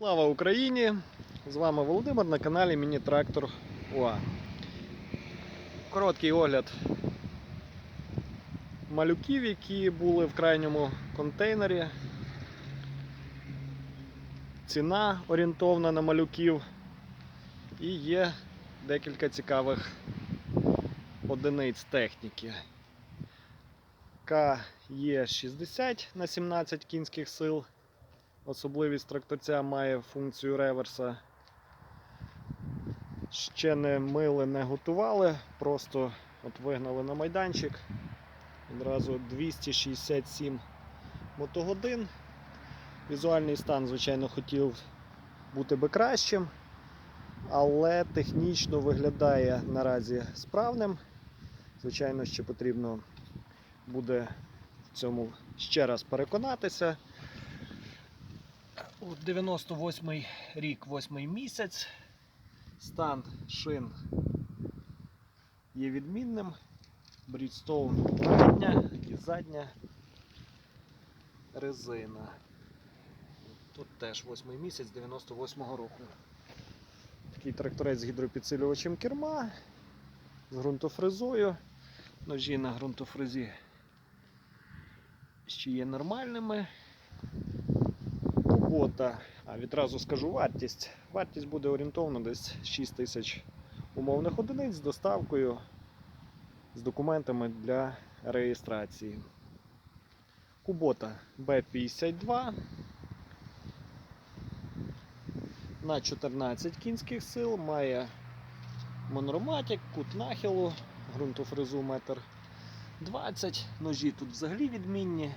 Слава Україні! З вами Володимир на каналі Міні-Трактор УА. Короткий огляд малюків, які були в крайньому контейнері. Ціна орієнтовна на малюків. І є декілька цікавих одиниць техніки. КЕ60 на 17 кінських сил. Особливість тракторця має функцію реверса. Ще не мили, не готували, просто от вигнали на майданчик. Відразу 267 мотогодин. Візуальний стан, звичайно, хотів бути би кращим, але технічно виглядає наразі справним. Звичайно, ще потрібно буде в цьому ще раз переконатися. От 98 рік, 8 місяць. Стан шин є відмінним. Брідстоун передня і задня резина. Тут теж 8 місяць 98-го року. Такий тракторець з гідропідсилювачем керма, з ґрунтофрезою. Ножі на ґрунтофрезі ще є нормальними. Кубота, а відразу скажу вартість. Вартість буде орієнтовно десь 6 тисяч умовних одиниць з доставкою, з документами для реєстрації. Кубота B52 на 14 кінських сил, має монорматик, кут нахилу, ґрунтофрезу 1,20 м. Ножі тут взагалі відмінні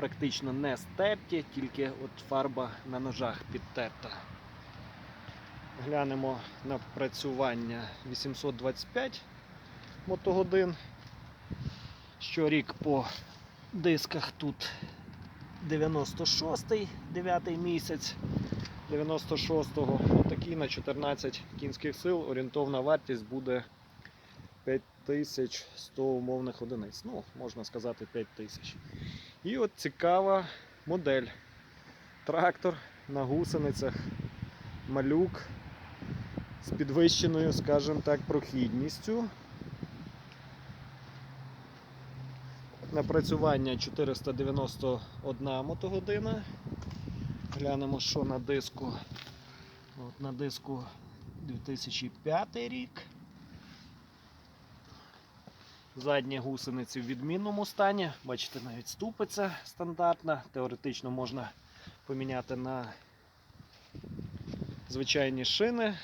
практично не стерті, тільки от фарба на ножах підтерта. Глянемо на працювання 825 мотогодин. Щорік по дисках тут 96-й, 9 й місяць 96-го. Отакий на 14 кінських сил орієнтовна вартість буде 5100 умовних одиниць. Ну, можна сказати 5000. І от цікава модель. Трактор на гусеницях, малюк з підвищеною, скажімо так, прохідністю. Напрацювання 491 мотогодина. Глянемо, що на диску. От на диску 2005 рік. Задні гусениці в відмінному стані. Бачите, навіть ступиця стандартна. Теоретично можна поміняти на звичайні шини.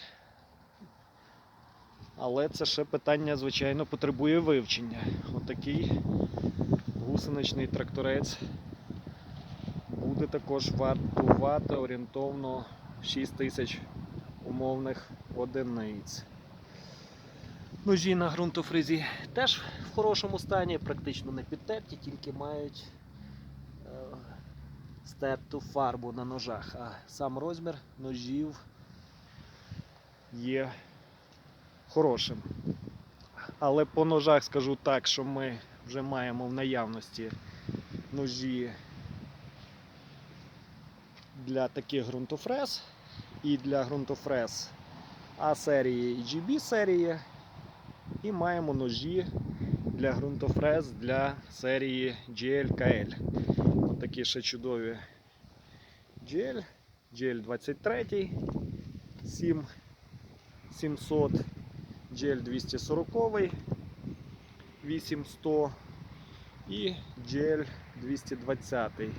Але це ще питання, звичайно, потребує вивчення. Отакий гусеничний тракторець буде також вартувати орієнтовно 6 тисяч умовних одиниць. Ножі на ґрунтофрезі теж в хорошому стані, практично не підтерті, тільки мають е, стерту фарбу на ножах. А сам розмір ножів є хорошим. Але по ножах скажу так, що ми вже маємо в наявності ножі для таких ґрунтофрез і для ґрунтофрез А серії і GB серії. І маємо ножі для ґрунтофрез для серії GL-KL. Ось такі ще чудові GL, GL23, 7700, GL240, 8100 і GL220.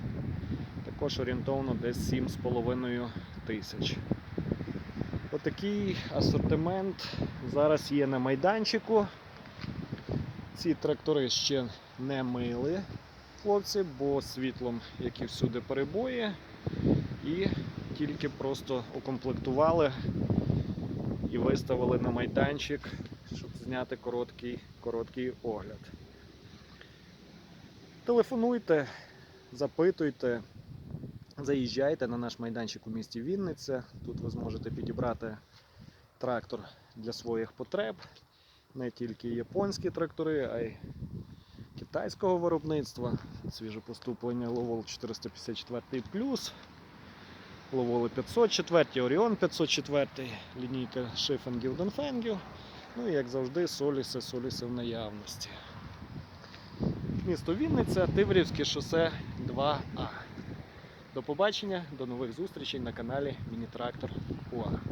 Також орієнтовно десь 7,5 тисяч. Отакий асортимент зараз є на майданчику. Ці трактори ще не мили хлопці, бо світлом, як і всюди, перебої. І тільки просто укомплектували і виставили на майданчик, щоб зняти короткий, короткий огляд. Телефонуйте, запитуйте. Заїжджайте на наш майданчик у місті Вінниця. Тут ви зможете підібрати трактор для своїх потреб. Не тільки японські трактори, а й китайського виробництва. Свіже поступлення Lowell 454 Ловоли 504, Оріон 504, лінійка Шифен Гілденфенгів. Ну і як завжди, соліси, соліси в наявності. Місто Вінниця, Тиврівське шосе 2А. До побачення, до нових зустрічей на каналі Міні-Трактор УА.